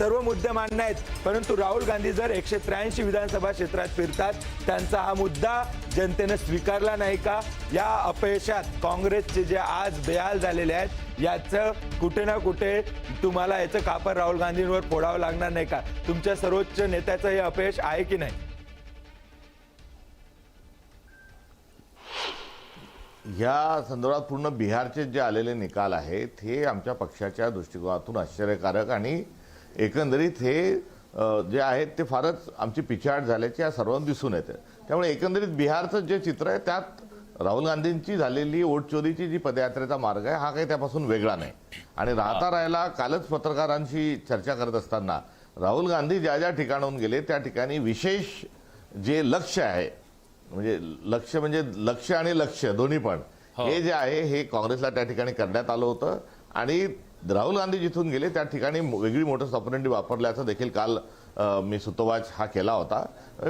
सर्व मुद्दे मान्य आहेत. परंतु राहुल गांधी जर एकशे त्र्याऐंशी विधानसभा क्षेत्रात फिरतात त्यांचा हा मुद्दा जनतेनं स्वीकारला नाही का? या अपयशात काँग्रेसचे जे आज बेहाल झालेले आहेत याचं कुठे ना कुठे तुम्हाला याचं कापर राहुल गांधींवर फोडावं लागणार नाही का? तुमच्या सर्वोच्च नेत्याचं हे अपयश आहे की नाही? ह्या संदर्भात पूर्ण बिहारचे जे आलेले निकाल आहेत हे आमच्या पक्षाच्या दृष्टिकोनातून आश्चर्यकारक आणि एकंदरीत हे जे आहेत ते फारच आमची पिछाड झाल्याचे या सर्वांना दिसून येते. त्यामुळे एकंदरीत बिहारचं जे चित्र आहे त्यात राहुल गांधींची झालेली वोट चोरीची जी पदयात्रेचा मार्ग आहे हा काही त्यापासून वेगळा नाही. आणि राहता राहायला कालच पत्रकारांशी चर्चा करत असताना राहुल गांधी ज्या ज्या ठिकाणाहून गेले त्या ठिकाणी विशेष जे लक्ष आहे म्हणजे लक्ष म्हणजे लक्ष आणि लक्ष दोन्ही पण. हे जे आहे हे काँग्रेसला त्या ठिकाणी करण्यात आलं होतं. आणि राहुल गांधी जिथून गेले त्या ठिकाणी वेगळी मोटर ऑपरेंटी वापरल्याचं देखील काल मी सुतोवाच हा केला होता.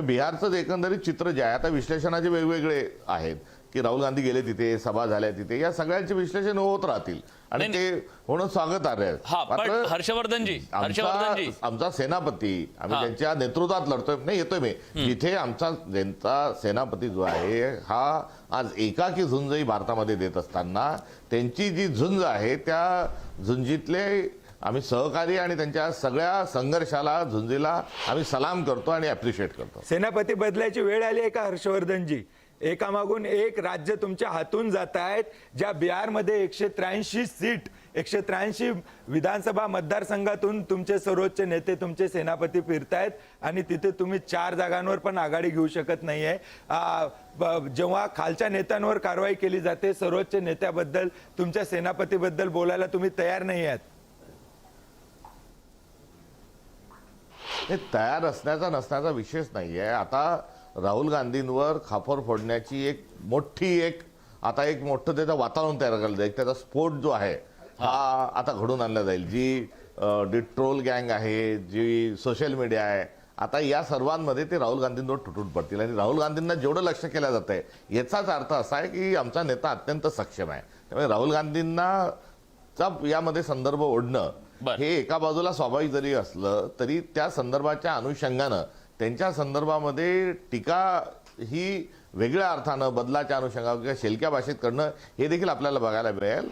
बिहारचं जे एकंदरीत चित्र जे आहे आता विश्लेषणाचे वेगवेगळे आहेत. की राहुल गांधी गेले तिथे सभा झाल्या तिथे या सगळ्यांचे विश्लेषण होत राहतील. आणि ते होणं स्वागत आहे. हा पण हर्षवर्धनजी हर्षवर्धनजी. आमचा सेनापती आम्ही. त्यांच्या नेतृत्वात लढतोय. नाही येतोय मी. जिथे आमचा त्यांचा सेनापती जो आहे हा आज एकाकी झुंजही भारतामध्ये देत असताना त्यांची जी झुंज आहे त्या झुंजीतले आम्ही सहकारी आणि त्यांच्या सगळ्या संघर्षाला झुंजीला आम्ही सलाम करतो आणि अप्रिशिएट करतो. सेनापती बदलायची वेळ आली आहे का हर्षवर्धनजी? एकामागून एक राज्य तुमच्या हातून जात आहेत ज्या बिहारमध्ये एकशे त्र्याऐंशी सीट एकशे त्र्याऐंशी विधानसभा मतदारसंघातून तुमचे सर्वोच्च नेते तुमचे सेनापती फिरतायत आणि तिथे तुम्ही चार जागांवर पण आघाडी घेऊ शकत नाही आहे ब- जेव्हा खालच्या नेत्यांवर कारवाई केली जाते सर्वोच्च नेत्याबद्दल तुमच्या सेनापतीबद्दल बोलायला तुम्ही तयार नाही आहात हे तयार असण्याचा नसण्याचा विषयच नाही आहे आता राहुल गांधींवर खापर फोडण्याची एक मोठी एक आता एक मोठं त्याचं वातावरण तयार करायला जाईल. त्याचा स्फोट जो आहे हा आता घडून आणला जाईल. जी डिट्रोल गँग आहे जी सोशल मीडिया आहे आता या सर्वांमध्ये ते राहुल गांधींवर तुटून पडतील. आणि राहुल गांधींना जेवढं लक्ष केलं जात आहे याचाच अर्थ असा आहे की आमचा नेता अत्यंत सक्षम आहे. त्यामुळे राहुल गांधींना चा यामध्ये संदर्भ ओढणं हे एका बाजूला स्वाभाविक जरी असलं तरी त्या संदर्भाच्या अनुषंगानं त्यांच्या संदर्भामध्ये टीका ही वेगळ्या अर्थानं बदलाच्या अनुषंगावर किंवा शेलक्या भाषेत करणं हे देखील आपल्याला बघायला मिळेल.